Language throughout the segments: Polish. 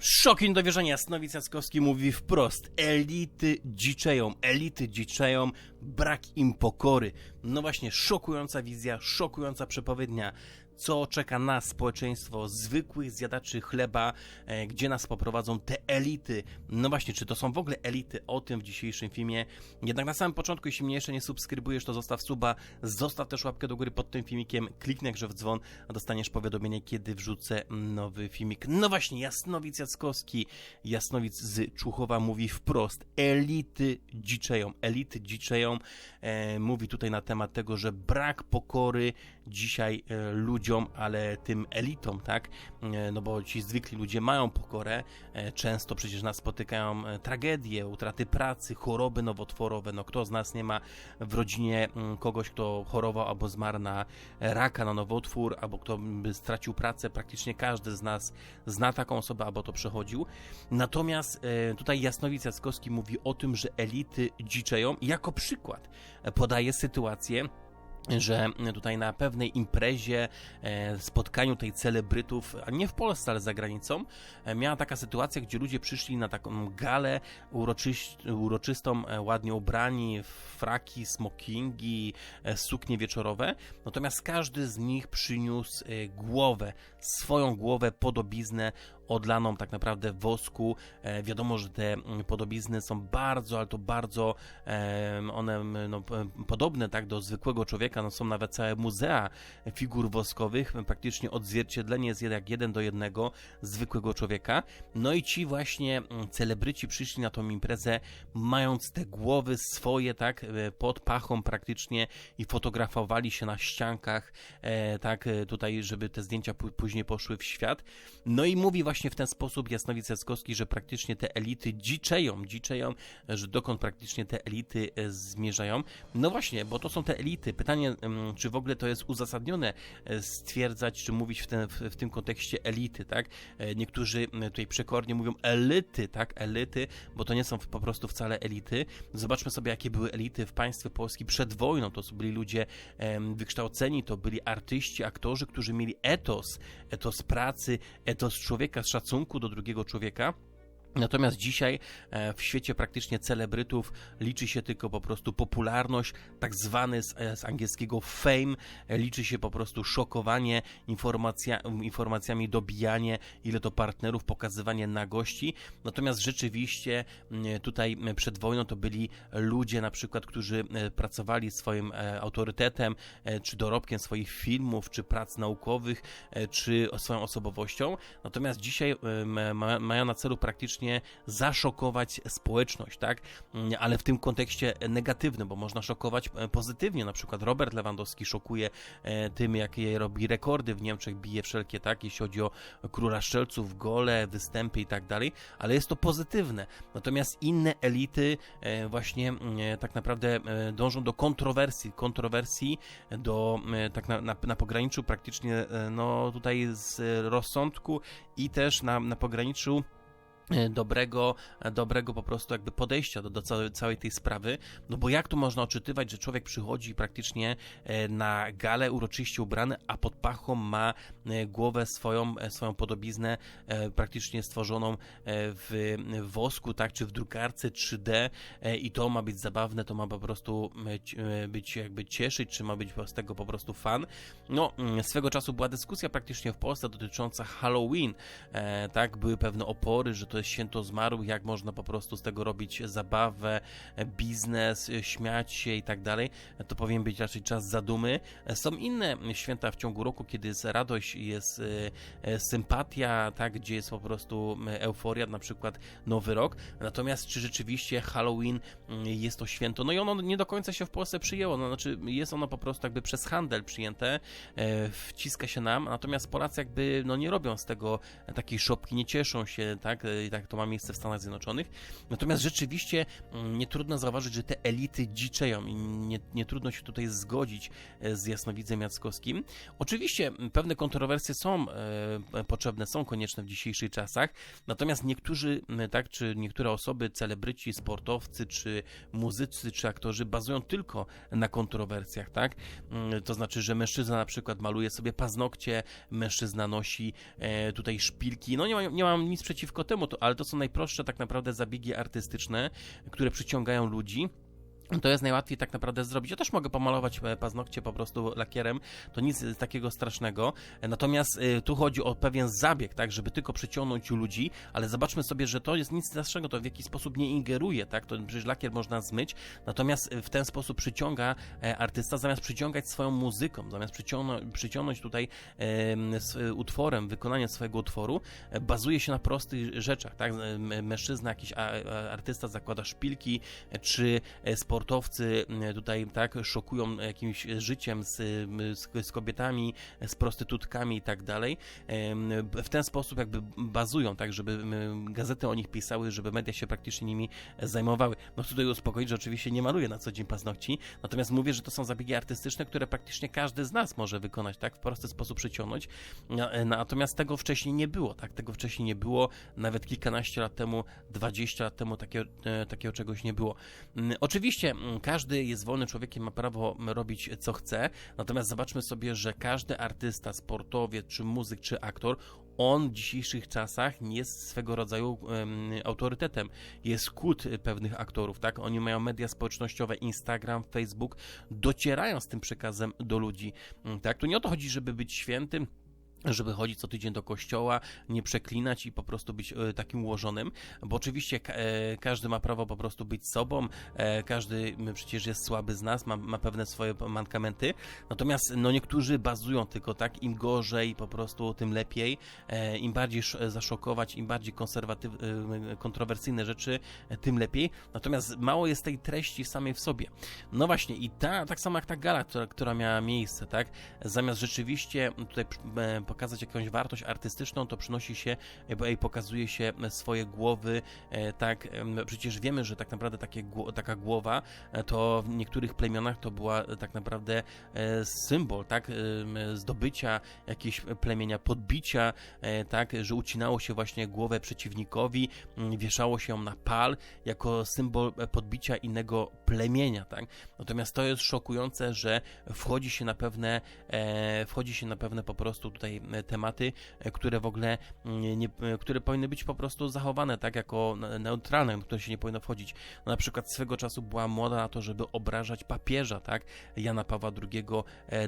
Szok i dowierzenia. Jasnowic Jackowski mówi wprost. Elity dziczeją, elity dziczeją, brak im pokory. No właśnie, szokująca wizja, szokująca przepowiednia co czeka nas, społeczeństwo zwykłych zjadaczy chleba, e, gdzie nas poprowadzą te elity. No właśnie, czy to są w ogóle elity? O tym w dzisiejszym filmie. Jednak na samym początku, jeśli mnie jeszcze nie subskrybujesz, to zostaw suba, zostaw też łapkę do góry pod tym filmikiem, kliknij jakże w dzwon, a dostaniesz powiadomienie, kiedy wrzucę nowy filmik. No właśnie, Jasnowic Jackowski, Jasnowic z Czuchowa mówi wprost, elity dziczeją, elity dziczeją, e, mówi tutaj na temat tego, że brak pokory dzisiaj e, ludziom, ale tym elitom, tak? E, no bo ci zwykli ludzie mają pokorę, e, często przecież nas spotykają tragedie, utraty pracy, choroby nowotworowe. No kto z nas nie ma w rodzinie mm, kogoś, kto chorował albo zmarł na raka, na nowotwór, albo kto by stracił pracę? Praktycznie każdy z nas zna taką osobę, albo to przechodził. Natomiast tutaj Jasnowic Jackowski mówi o tym, że elity dziczeją jako przykład podaje sytuację, że tutaj na pewnej imprezie, e, spotkaniu tej celebrytów, a nie w Polsce, ale za granicą, e, miała taka sytuacja, gdzie ludzie przyszli na taką galę uroczystą, e, ładnie ubrani, fraki, smokingi, suknie wieczorowe, natomiast każdy z nich przyniósł głowę, swoją głowę, podobiznę odlaną tak naprawdę wosku. E, wiadomo, że te mm, podobizny są bardzo, ale to bardzo e, one no, podobne tak do zwykłego człowieka. No, są nawet całe muzea figur woskowych. Praktycznie odzwierciedlenie jest jak jeden do jednego zwykłego człowieka. No i ci właśnie mm, celebryci przyszli na tą imprezę mając te głowy swoje tak e, pod pachą praktycznie i fotografowali się na ściankach tak tutaj, żeby te zdjęcia później poszły w świat. No i mówi właśnie właśnie w ten sposób Jasnowic Jackowski, że praktycznie te elity dziczeją, dziczeją, że dokąd praktycznie te elity e, zmierzają. No właśnie, bo to są te elity. Pytanie, czy w ogóle to jest uzasadnione e, stwierdzać, czy mówić w, ten, w, w tym kontekście elity, tak? E, niektórzy tutaj przekornie mówią elity, tak? Elity, bo to nie są po prostu wcale elity. Zobaczmy sobie, jakie były elity w państwie polskim przed wojną. To byli ludzie wykształceni, to byli artyści, aktorzy, którzy mieli etos, etos pracy, etos człowieka szacunku do drugiego człowieka. Natomiast dzisiaj e, w świecie praktycznie celebrytów liczy się tylko po prostu popularność, tak zwany z, e, z angielskiego fame, e, liczy się po prostu szokowanie, informacja, informacjami dobijanie, ile to partnerów, pokazywanie nagości. Natomiast rzeczywiście tutaj przed wojną to byli ludzie na przykład, którzy pracowali swoim autorytetem, czy dorobkiem swoich filmów, czy prac naukowych, czy swoją osobowością. Natomiast dzisiaj mają na celu praktycznie zaszokować społeczność, tak? Mm, ale w tym kontekście negatywnym, bo można szokować e, pozytywnie. Na przykład Robert Lewandowski szokuje e, tym, jakie robi rekordy w Niemczech, bije wszelkie, tak? Jeśli chodzi o króla szczelców, gole, występy i tak dalej, ale jest to pozytywne. Natomiast inne elity e, właśnie mm, tak naprawdę dążą do kontrowersji, kontrowersji do tak na, na, na pograniczu praktycznie no tutaj z rozsądku i też na, na pograniczu dobrego, e, dobrego po prostu jakby podejścia do, do całej, całej tej sprawy, no bo jak tu można odczytywać, że człowiek przychodzi praktycznie e, na galę uroczyście ubrany, a pod pachą ma głowę swoją, swoją podobiznę praktycznie stworzoną w wosku, tak, czy w drukarce 3D i to ma być zabawne, to ma po prostu być jakby cieszyć, czy ma być z tego po prostu fan. No, mm, swego czasu była dyskusja praktycznie w Polsce dotycząca Halloween, tak, były pewne opory, że to jest święto zmarłych, jak można po prostu z tego robić zabawę, biznes, śmiać się i tak dalej, to powinien być raczej czas zadumy. Są inne święta w ciągu roku, kiedy jest radość, jest e, e, sympatia, tak, gdzie jest po prostu euforia, na przykład Nowy Rok. Natomiast czy rzeczywiście Halloween jest to święto? No i ono nie do końca się w Polsce przyjęło, no, znaczy jest ono po prostu jakby przez handel przyjęte, e, wciska się nam, natomiast Polacy jakby no nie robią z tego takiej szopki, nie cieszą się, tak, i tak to ma miejsce w Stanach Zjednoczonych. Natomiast rzeczywiście nie trudno zauważyć, że te elity dziczeją i nie, nie trudno się tutaj zgodzić z jasnowidzem Jackowskim. Oczywiście pewne kontrowersje są e, potrzebne, są konieczne w dzisiejszych czasach, natomiast niektórzy, m, tak, czy niektóre osoby, celebryci, sportowcy, czy muzycy, czy aktorzy bazują tylko na kontrowersjach, tak? Mm, To znaczy, że mężczyzna na przykład maluje sobie paznokcie, mężczyzna nosi e, tutaj szpilki. No nie mam, nie mam nic przeciwko temu, to, ale to są najprostsze tak naprawdę zabiegi artystyczne, które przyciągają ludzi. To jest najłatwiej tak naprawdę zrobić. Ja też mogę pomalować e, paznokcie po prostu lakierem, to nic e, takiego strasznego. E, Natomiast tu chodzi o pewien zabieg, tak, żeby tylko przyciągnąć ludzi, ale zobaczmy sobie, że to jest nic strasznego, to w jakiś sposób nie ingeruje, tak, to przecież lakier można zmyć, natomiast w ten sposób przyciąga artysta, zamiast przyciągać swoją muzyką, zamiast przyciągnąć, tutaj utworem, wykonanie swojego utworu, bazuje się na prostych rzeczach, tak, mężczyzna, jakiś artysta zakłada szpilki, czy e, sportowcy m, tutaj tak szokują jakimś życiem z, m, z, z kobietami, z prostytutkami i tak dalej. W ten sposób jakby bazują, tak, żeby m, gazety o nich pisały, żeby media się praktycznie nimi zajmowały. No tutaj uspokoić, że oczywiście nie maluję na co dzień paznokci, natomiast mówię, że to są zabiegi artystyczne, które praktycznie każdy z nas może wykonać, tak, w prosty sposób przyciągnąć. Na- Natomiast tego wcześniej nie było, tak, tego wcześniej nie było, nawet kilkanaście lat temu, 20 lat temu takiego, e, takiego czegoś nie było. Mm, Oczywiście mm, każdy jest wolny człowiekiem, ma prawo robić co chce, natomiast zobaczmy sobie, że każdy artysta, sportowiec, czy muzyk, czy aktor, on w dzisiejszych czasach jest swego rodzaju em, autorytetem. Jest kult y, pewnych aktorów, tak? Oni mają media społecznościowe, Instagram, Facebook, docierają z tym przekazem do ludzi, mm, tak? Tu nie o to chodzi, żeby być świętym, żeby chodzić co tydzień do kościoła, nie przeklinać i po prostu być e, takim ułożonym, bo oczywiście e, każdy ma prawo po prostu być sobą, e, każdy przecież jest słaby z nas, ma, ma pewne swoje mankamenty, natomiast no niektórzy bazują tylko tak, im gorzej po prostu, tym lepiej, im bardziej sz- zaszokować, im bardziej konserwatyw, kontrowersyjne rzeczy, tym lepiej, natomiast mało jest tej treści samej w sobie. No właśnie i ta, tak samo jak ta gala, która, która miała miejsce, tak, zamiast rzeczywiście tutaj pokazać jakąś wartość artystyczną, to przynosi się e, i pokazuje się swoje głowy, e, tak, przecież wiemy, że tak naprawdę takie, taka głowa e, to w niektórych plemionach to była e, tak naprawdę symbol, tak, zdobycia jakiegoś plemienia, podbicia, tak, że ucinało się właśnie głowę przeciwnikowi, wieszało się ją na pal jako symbol podbicia innego plemienia, tak. Natomiast to jest szokujące, że wchodzi się na pewne, wchodzi się na pewne po prostu tutaj e, tematy, e, które w ogóle mm, nie, e, które powinny być po prostu zachowane tak jako ne- neutralne, na które się nie powinno wchodzić. No, na przykład swego czasu była moda na to, żeby obrażać papieża, tak, Jana Pawła II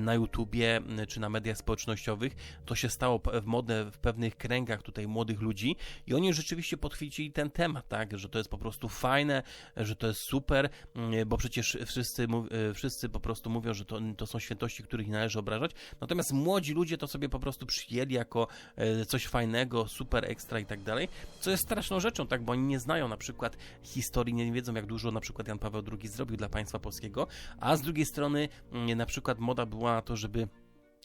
na YouTubie czy na mediach społecznościowych. To się stało pe- modne w pewnych kręgach tutaj młodych ludzi i oni rzeczywiście podchwycili ten temat, tak, że to jest po prostu fajne, że to jest super, mm, bo przecież wszyscy, wszyscy po prostu mówią, że to, to są świętości, których nie należy obrażać, natomiast młodzi ludzie to sobie po prostu przyjęli jako e, coś fajnego, super ekstra i tak dalej, co jest straszną rzeczą, tak, bo oni nie znają na przykład historii, nie wiedzą jak dużo na przykład Jan Paweł II zrobił dla państwa polskiego, a z drugiej strony mm, na przykład moda była na to, żeby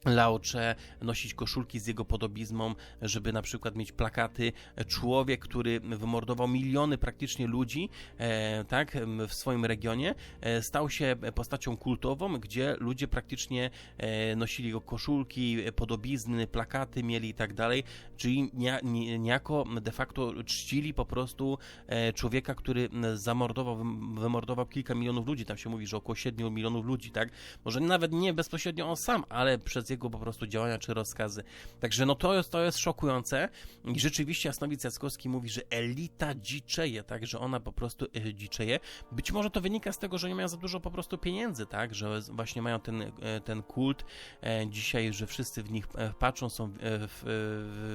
Laocze, nosić koszulki z jego podobizmą, żeby na przykład mieć plakaty. Człowiek, który wymordował miliony praktycznie ludzi, e, tak, w swoim regionie, e, stał się postacią kultową, gdzie ludzie praktycznie e, nosili jego koszulki, podobizny, plakaty mieli i tak dalej, czyli nia, nie- niejako de facto czcili po prostu e, człowieka, który zamordował, wym- wymordował kilka milionów ludzi, tam się mówi, że około 7 milionów ludzi, tak, może nawet nie bezpośrednio on sam, ale przez jego po prostu działania czy rozkazy. Także no to jest, to jest szokujące i rzeczywiście Jasnowic Jackowski mówi, że elita dziczeje, tak, że ona po prostu e, dziczeje. Być może to wynika z tego, że nie mają za dużo po prostu pieniędzy, tak, że właśnie mają ten, e, ten kult e, dzisiaj, że wszyscy w nich patrzą, są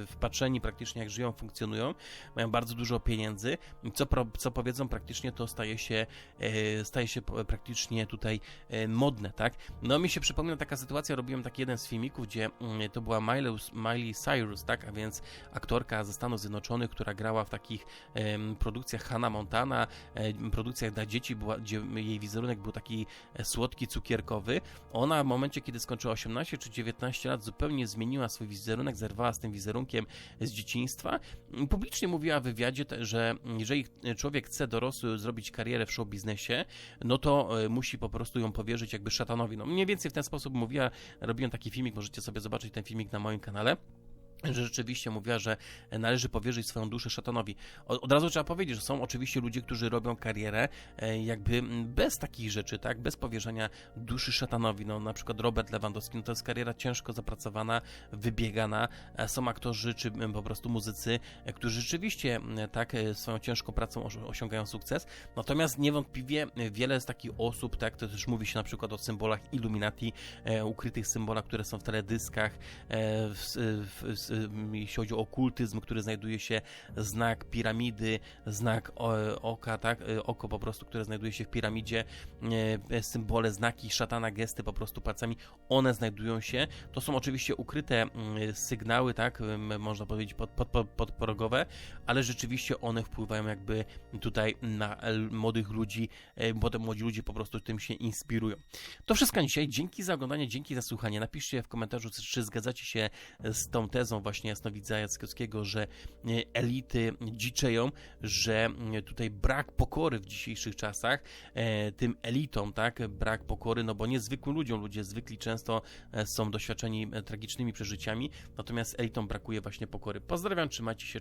wpatrzeni praktycznie jak żyją, funkcjonują, mają bardzo dużo pieniędzy, co, co powiedzą praktycznie to staje się, staje się praktycznie tutaj modne, tak. No mi się przypomina taka sytuacja, robiłem taki jeden z filmików, gdzie mm, to była Miley, Miley Cyrus, tak, a więc aktorka ze Stanów Zjednoczonych, która grała w takich produkcjach Hannah Montana, produkcjach dla dzieci, była, gdzie jej wizerunek był taki e, słodki, cukierkowy. Ona w momencie, kiedy skończyła 18 czy 19 lat, zupełnie zmieniła swój wizerunek, zerwała z tym wizerunkiem z dzieciństwa. Mm, Publicznie mówiła w wywiadzie, że jeżeli człowiek chce dorosły zrobić karierę w show biznesie, no to e, musi po prostu ją powierzyć jakby szatanowi. No mniej więcej w ten sposób mówiła, robiłem taki filmik, możecie sobie zobaczyć ten filmik na moim kanale że rzeczywiście mówiła, że należy powierzyć swoją duszę szatanowi. Od razu trzeba powiedzieć, że są oczywiście ludzie, którzy robią karierę e, jakby bez takich rzeczy, tak, bez powierzenia duszy szatanowi. No na przykład Robert Lewandowski, no to jest kariera ciężko zapracowana, wybiegana. E, Są aktorzy czy po prostu muzycy, e, którzy rzeczywiście tak swoją ciężką pracą os- osiągają sukces. Natomiast niewątpliwie wiele z takich osób, tak, to też mówi się na przykład o symbolach Illuminati, ukrytych symbolach, które są w teledyskach, w, w, jeśli chodzi o okultyzm, który znajduje się znak piramidy, znak oka, tak, e, oko po prostu, które znajduje się w piramidzie, e, symbole, znaki szatana, gesty po prostu palcami, one znajdują się. To są oczywiście ukryte mm, sygnały, tak, można powiedzieć pod, pod, pod, ale rzeczywiście one wpływają jakby tutaj na młodych ludzi, e, potem młodzi ludzie po prostu tym się inspirują. To wszystko dzisiaj. Dzięki za oglądanie, dzięki za słuchanie. Napiszcie w komentarzu, czy zgadzacie się z tą tezą właśnie Jasnowidza Jackowskiego, że e, elity dziczeją, że mm, tutaj brak pokory w dzisiejszych czasach e, tym elitom, tak, brak pokory, no bo niezwykłym ludziom, ludzie zwykli często e, są doświadczeni e, tragicznymi przeżyciami, natomiast elitom brakuje właśnie pokory. Pozdrawiam, trzymajcie się.